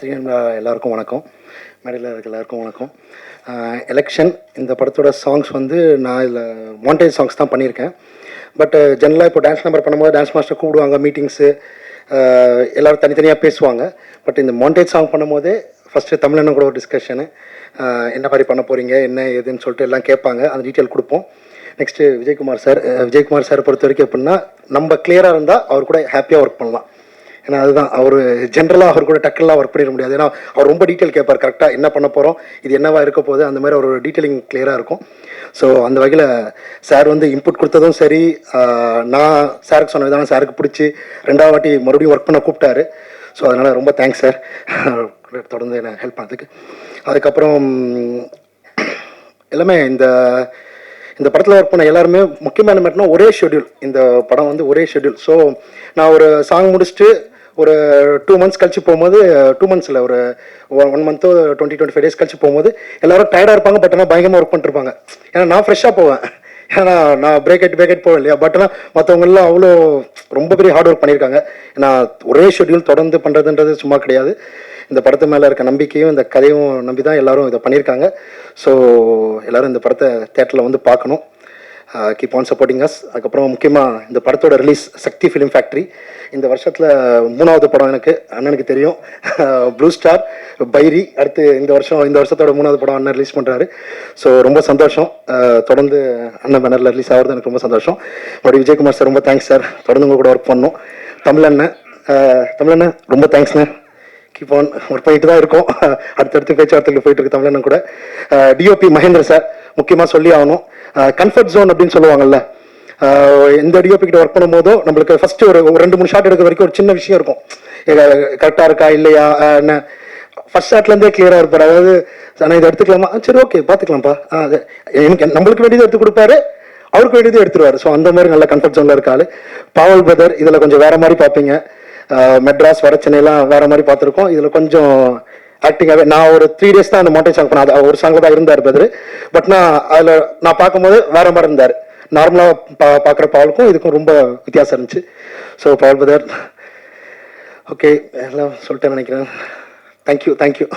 எல்லாத்தையும் எல்லாருக்கும் வணக்கம். மேடையில் இருக்க எல்லாருக்கும் வணக்கம். எலெக்ஷன் இந்த படத்தோட சாங்ஸ் வந்து நான் இதில் மாண்டேஜ் சாங்ஸ் தான் பண்ணியிருக்கேன். பட் ஜென்ரலாக இப்போ டான்ஸ் நம்பர் பண்ணும்போது டான்ஸ் மாஸ்டர் கூப்பிடுவாங்க மீட்டிங்ஸு எல்லோரும் தனித்தனியாக பேசுவாங்க. பட் இந்த மாண்டேஜ் சாங் பண்ணும்போதே ஃபஸ்ட்டு தமிழனும் கூட ஒரு டிஸ்கஷனு என்ன மாதிரி பண்ண போகிறீங்க என்ன ஏதுன்னு சொல்லிட்டு எல்லாம் கேட்பாங்க. அந்த டீட்டெயில் கொடுப்போம். Next Vijayakumar sir Vijayakumar sir பொறுத்த வரைக்கும் எப்படின்னா நம்ம கிளியராக இருந்தால் அவர் கூட ஹாப்பியாக ஒர்க் பண்ணலாம். ஏன்னா அதுதான் அவர் ஜென்ரலாக அவர் கூட டக்குலாம் ஒர்க் பண்ணிட முடியாது. ஏன்னா அவர் ரொம்ப டீட்டெயில் கேட்பார் கரெக்டாக என்ன பண்ண போகிறோம் இது என்னவா இருக்க போகுது அந்த மாதிரி ஒரு டீட்டெயிலிங் கிளியராக இருக்கும். ஸோ அந்த வகையில் சார் வந்து இன்புட் கொடுத்ததும் சரி நான் சாருக்கு சொன்ன விதம் சாருக்கு பிடிச்சி ரெண்டாவது வாட்டி மறுபடியும் ஒர்க் பண்ண கூப்பிட்டாரு. ஸோ அதனால் ரொம்ப தேங்க்ஸ் சார் தொடர்ந்து என்ன ஹெல்ப் பண்ணதுக்கு. அதுக்கப்புறம் எல்லாமே இந்த இந்த படத்தில் ஒர்க் பண்ண எல்லாருமே முக்கியமான மேட்னா ஒரே ஷெட்யூல் இந்த படம் வந்து ஒரே ஷெட்யூல் ஸோ நான் ஒரு சாங் முடிச்சுட்டு ஒரு டூ மந்த்ஸ் கழிச்சு போகும்போது டூ மந்த்ஸில் ஒரு ஒன் மந்த்தோ டுவெண்ட்டி டுவெண்ட்டி ஃபைவ் டேஸ் கழிச்சு போகும்போது எல்லாரும் டயர்டாக இருப்பாங்க பட் ஆனால் பயங்கரமாக ஒர்க் பண்ணிருப்பாங்க. ஏன்னா நான் ஃப்ரெஷ்ஷாக போவேன். ஏன்னா நான் பிரேக்கெட் பிரேக்கெட் பிரேக் போவேன் இல்லையா? பட் ஆனால் மற்றவங்கெல்லாம் அவ்வளோ ரொம்ப பெரிய ஹார்ட் ஒர்க் பண்ணியிருக்காங்க. ஏன்னா ஒரே ஷெட்யூல் தொடர்ந்து பண்ணுறதுன்றது சும்மா கிடையாது. இந்த படத்து மேலே இருக்க நம்பிக்கையும் இந்த கதையும் நம்பி தான் எல்லாரும் இதை பண்ணியிருக்காங்க. ஸோ எல்லோரும் இந்த படத்தை தேட்டரில் வந்து பார்க்கணும். Uh, keep on supporting us அதுக்கப்புறம் முக்கியமாக இந்த படத்தோட ரிலீஸ் சக்தி ஃபிலிம் ஃபேக்ட்ரி இந்த வருஷத்தில் மூணாவது படம் எனக்கு அண்ணனுக்கு தெரியும். ப்ளூ ஸ்டார் பைரி அடுத்து இந்த வருஷம் இந்த வருஷத்தோட மூணாவது படம் அண்ணன் ரிலீஸ் பண்ணுறாரு ஸோ ரொம்ப சந்தோஷம். Uh, தொடர்ந்து அண்ணன் பேனரில் ரிலீஸ் ஆகிறது எனக்கு ரொம்ப சந்தோஷம். மறுபடியும் விஜயகுமார் சார் ரொம்ப தேங்க்ஸ் சார் தொடர்ந்து உங்கள் கூட ஒர்க் பண்ணோம் தமிழண்ணன் அஹ் uh, தமிழண்ணன் ரொம்ப தேங்க்ஸ்ண்ணே கீப் ஆன் ஒர்க் பண்ணிட்டு தான் இருக்கோம். அடுத்தடுத்து பேச்சுவார்த்தைகள் போயிட்டு இருக்கு தமிழனும் கூட. டிஓபி மகேந்திர சார் முக்கியமாக சொல்லி ஆகணும். கம்ஃபர்ட் ஜோன் அப்படின்னு சொல்லுவாங்கல்ல. எந்த டிஓபி கிட்ட ஒர்க் பண்ணும்போதும் நம்மளுக்கு ஃபர்ஸ்ட் ஒரு ரெண்டு மூணு ஷாட் எடுக்கிற வரைக்கும் ஒரு சின்ன விஷயம் இருக்கும். கரெக்டாக இருக்கா இல்லையா என்ன? ஃபர்ஸ்ட் ஷாட்லேருந்தே கிளியராக இருப்பார். அதாவது நான் இதை எடுத்துக்கலாமா? சரி ஓகே பார்த்துக்கலாம்ப்பா. அது எனக்கு நம்மளுக்கு வேண்டியது எடுத்து கொடுப்பாரு. அவருக்கு வேண்டியது எடுத்துருவாரு. ஸோ அந்த மாதிரி நல்ல கம்ஃபர்ட் ஜோனில் இருக்காரு பாவல் பிரதர் இதில் கொஞ்சம் வேற மாதிரி பார்ப்பீங்க. மெட்ராஸ் வட சென்னையெல்லாம் வேற மாதிரி பார்த்துருக்கோம். இதில் கொஞ்சம் ஆக்டிங்காகவே நான் ஒரு த்ரீ டேஸ் தான் அந்த மோட்டை சாங் பண்ணேன் அது ஒரு சாங்கில் தான் இருந்தார் பிரதர் பட் நான் அதில் நான் பார்க்கும்போது வேற மாதிரி இருந்தார். நார்மலாக பா பார்க்குற பாவலுக்கும் இதுக்கும் ரொம்ப வித்தியாசம் இருந்துச்சு. ஸோ பாவல் பிரதர் ஓகே எல்லாம் சொல்லிட்டேன் நினைக்கிறேன். Thank you thank you